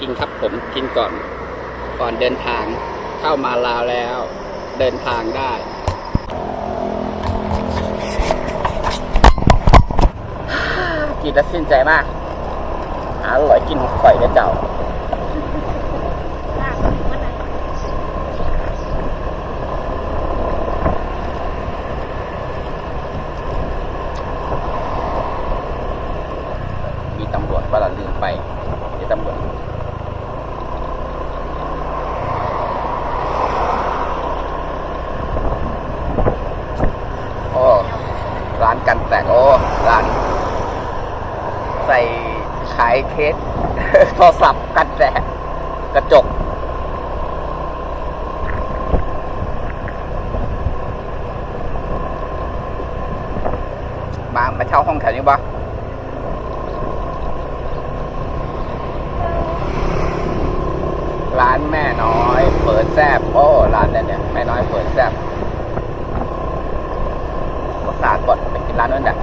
กินครับผมกินก่อน ก่อนเดินทางเข้ามาลาวแล้ว เดินทางได้กินแล้วสิ้นใจมากอร่อยกินหองข่อยนะเจ้า มีตำรวจว่าเราลืมไปเดี๋ยวตำรวจโอ้ร้าน กันแตกโอ้ร้านใส่ขายเคสโทรศัพท์กันแตกกระจก มามาเช่าห้องแถวนี้ปะร้านแม่น้อย เปิดแซบโอ้ร้านเนี่ยเนี่ยแม่น้อยเปิดแซบประสาท ก่อนไปกินร้านนั้นแหละ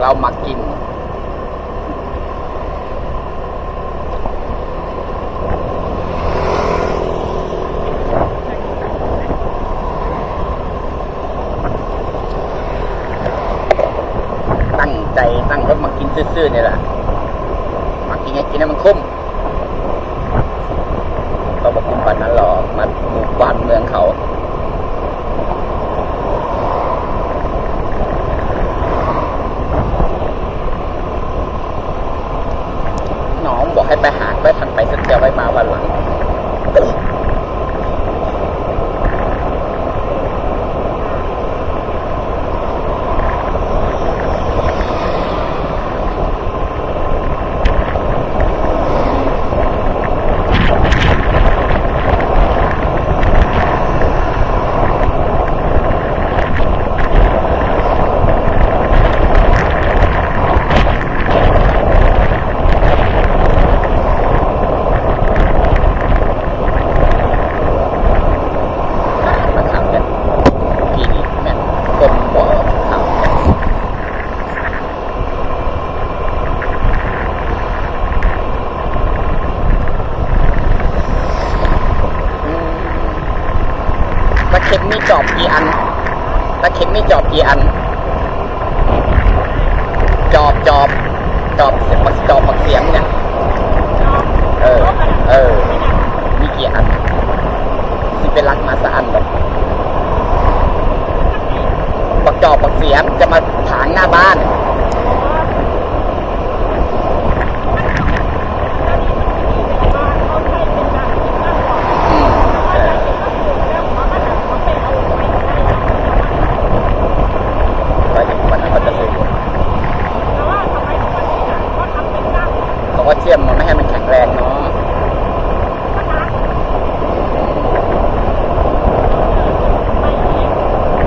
เรามากิน ตั้งใจตั้งรถมากินซื่อๆเนี่ยแหละ มากินให้กินให้มันคุ้มเราบอกคุ้มปันนั้นหรอกมาหมู่บ้านเมืองเขา น้องบอกให้ไปหาไว้ทันไปสักเดียวไว้มาวันหลัง มาทำกันกี่นี่แม่นกลมบ่ทำกันอืมตะ เข็บมีจอบกี่อัน ตะเข็บมีจอบกี่อัน จอบจอบจอบเสียงจอบปักเสียงเนี่ย เออ เออ มีกี่อัน สิเป็นรักมาสะอันแบบปักจอบปักเสียมจะมาถางหน้าบ้าน อืมเออไปถึงวันนั้นเขาจะซื้อ เขาก็เชื่อมมันไม่ให้มันแข็งแรงเนาะ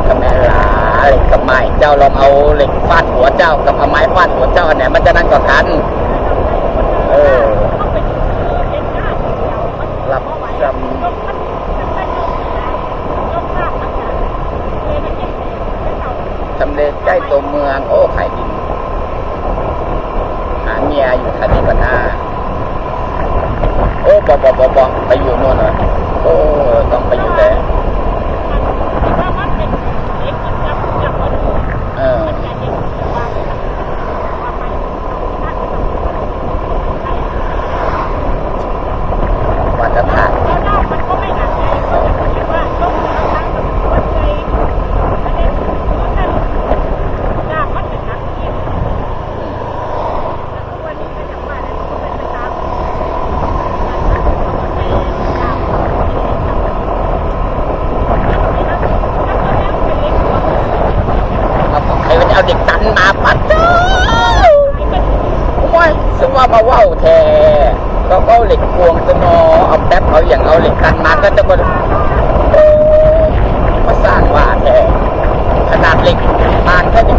กับแม่ลาเหล็กกับไม้เจ้าลองเอาเหล็กฟาดหัวเจ้ากับเอาไม้ฟาดหัวเจ้าอันไหนมันจะนั่นกว่ากันเออรับจำจำเลใกล้ตัวเมือง โอ้ขายดินหาเมียอยู่ทั นทีกันหน้าโอ้บอบอบอบอไปอยู่โน่นเหรอโอ้ต้องไปอยู่แล้วเออวันจะผ่านเอาของใครมันเอาเด็กตันมาปัดเจ้าโอ้ยซึ่งว่ามาว่าวแท้ก็ เหล็กพวงจะนอเอาแป๊บเอาอย่างเอาเหล็กกันมาก็จะก็โอ้ยมาสร้านว่าแท้ขนาดเหล็กบานแค่น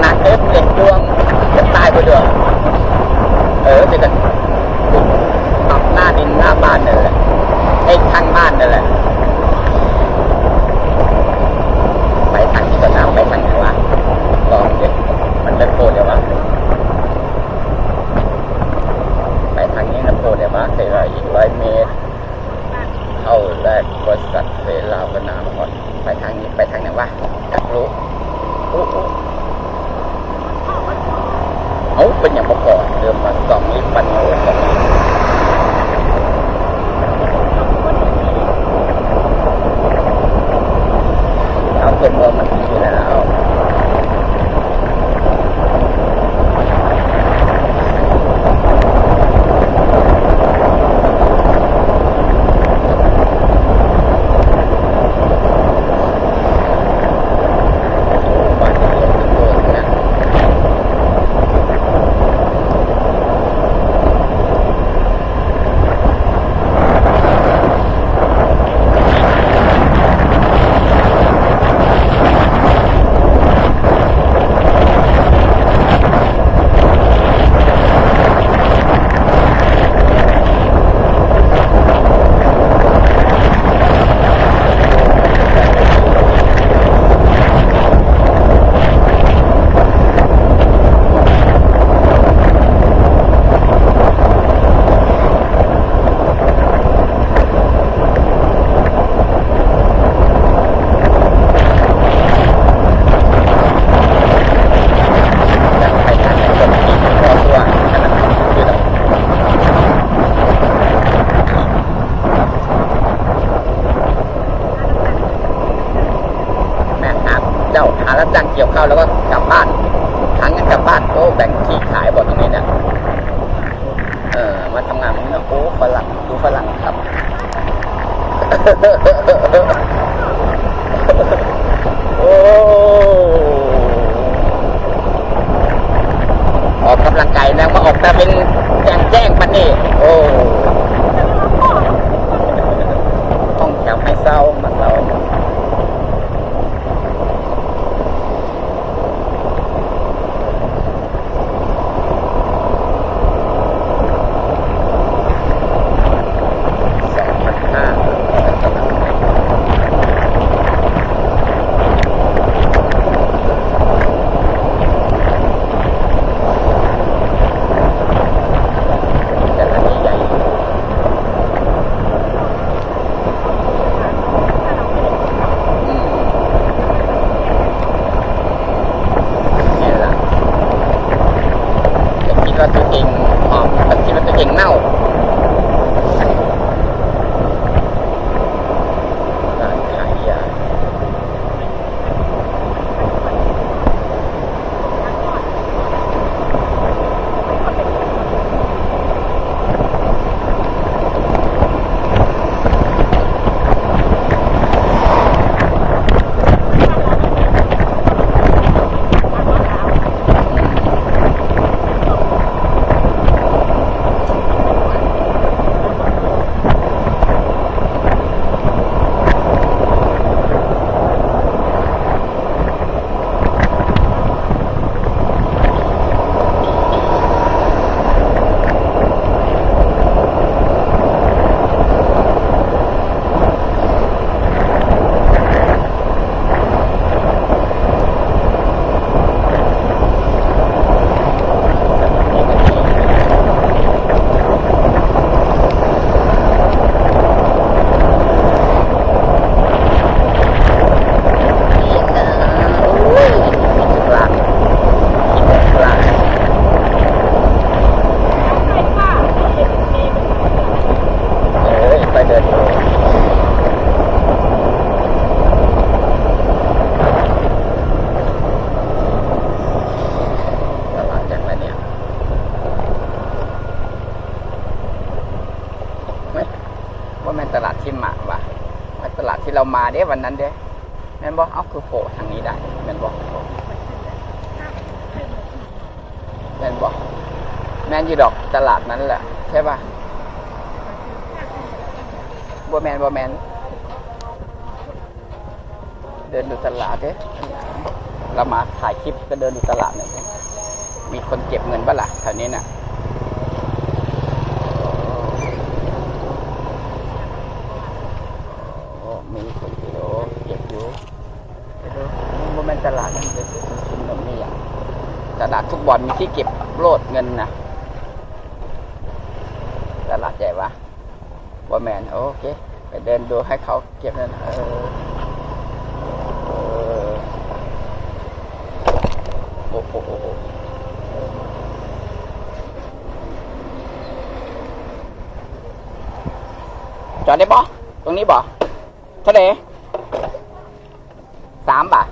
หนักเอฟเหล็กพวงจะตายไปเดือเออจะกันปับหน้าดินหน้าบ้านนั่นแหละไอ้ข้างบ้านนั่นแหละ ไปทางที่ก็น้ำ เป็นอก่อนเดิมมาสองลิตรปันโอ้สองลิตรเอาตัวเมือมันดีอยู่แล้วบ้านเดียวกันเลยนะจะไปทางไหนก็มีพอตัวขนาดนั้นคือเราแม่หาเจ้าหารับจ้าง เกี่ยวข้าวแล้วก็กลับบ้านทั้งินกลับบ้านโอ้แบ่งที่ขายบ่ตรงนี้เนี่ยเออมาทำงานนี่นะโอ้ฝรั่งดูฝรั่งครับ เรามาเด้วันนั้นเด้แม่นบอกเอาคือโผล่ทางนี้ได้แม่นบอกแม่นบอกแม่นอยู่ดอกตลาดนั้นแหละใช่ป่ะบัวแมนบัวแมน เดินดูตลาดเด้เรามาถ่ายคลิปก็เดินดูตลาดหน่อยมีคนเก็บเงินบ้าล่ะแถวนี้น่ะ ลาดเด็ซื้อนมนี่อ่าตลาดทุกบอลมีที่เก็บโลดเงินนะตลาดใหญ่วะบอแมนโอเค ไปเดินดูให้เขาเก็บเงินเออโอ้โหจอดได้บ่ตรงนี้บ่เท่าไหร่สามบาท